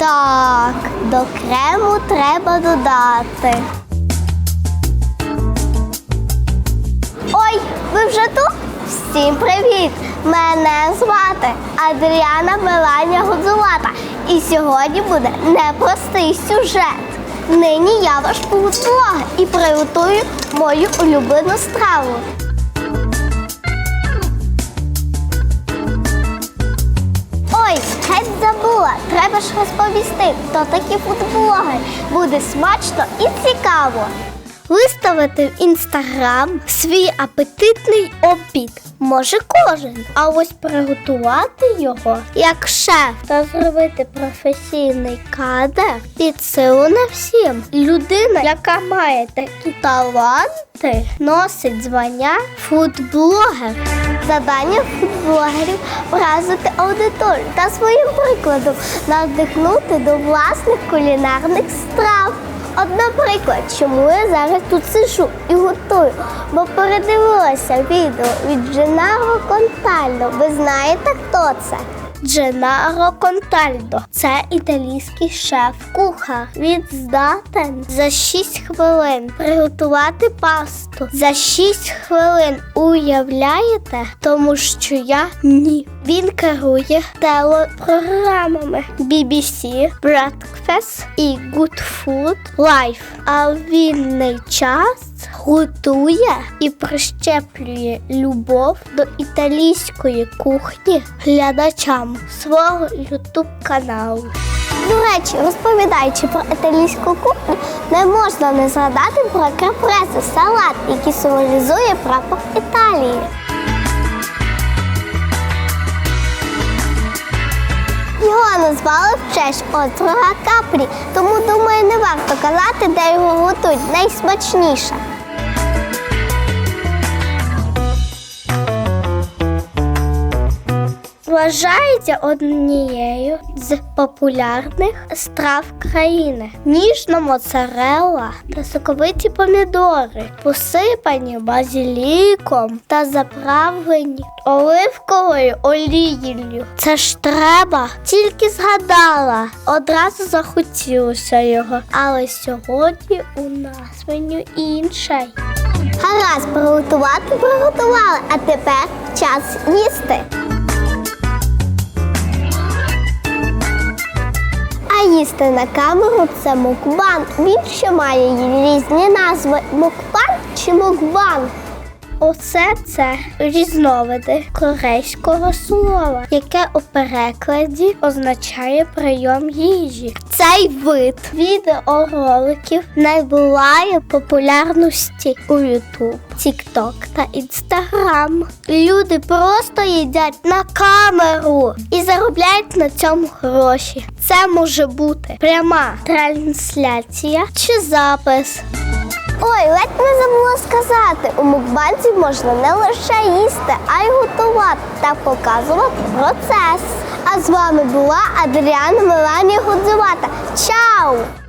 Так, до крему треба додати. Ой, ви вже тут? Всім привіт! Мене звати Адріана Меланія Гудзулата. І сьогодні буде непростий сюжет. Нині я ваш фудблог і приготую мою улюблену страву. Ой, геть забула. Треба ж розповісти, хто такі фудблогери. Буде смачно і цікаво. Виставити в інстаграм свій апетитний обід може кожен. А ось приготувати його як шеф та зробити професійний кадр під силу не всім. Людина, яка має такі таланти, носить звання фудблогер. Завдання фудблогерів вразити аудиторію та своїм прикладом надихнути до власних кулінарних страв. От, наприклад, чому я зараз тут сижу і готую, бо передивилася відео від Дженаро Контально. Ви знаєте, хто це? Дженаро Контальдо це італійський шеф-кухар. Він здатен за 6 хвилин приготувати пасту. За 6 хвилин уявляєте, тому що я ні. Він керує телепрограмами BBC, Breakfast і Good Food Life. А в вільний час готує і прищеплює любов до італійської кухні глядачам свого ютуб каналу. До речі, розповідаючи про італійську кухню, не можна не згадати про капреси, салат, який символізує прапор Італії. Його назвали в честь острова Капрі, тому думаю, не варто казати, де його готують найсмачніше. Вважається однією з популярних страв країни. Ніжна моцарелла та соковиті помідори, посипані базіліком та заправлені оливковою олією. Це ж треба, тільки згадала, одразу захотілося його. Але сьогодні у нас меню інше. Гаразд, приготувати приготували, а тепер час їсти. А на камеру це мукбан. Він ще має різні назви мукбан чи мукбан. Оце це різновиди корейського слова, яке у перекладі означає прийом їжі. Цей вид відеороликів набуває популярності у YouTube, TikTok та Instagram. Люди просто їдять на камеру і заробляють на цьому гроші. Це може бути пряма трансляція чи запис. Ой, забула сказати, у мукбанці можна не лише їсти, а й готувати та показувати процес. А з вами була Адріана Меланія Гудзувата. Чао!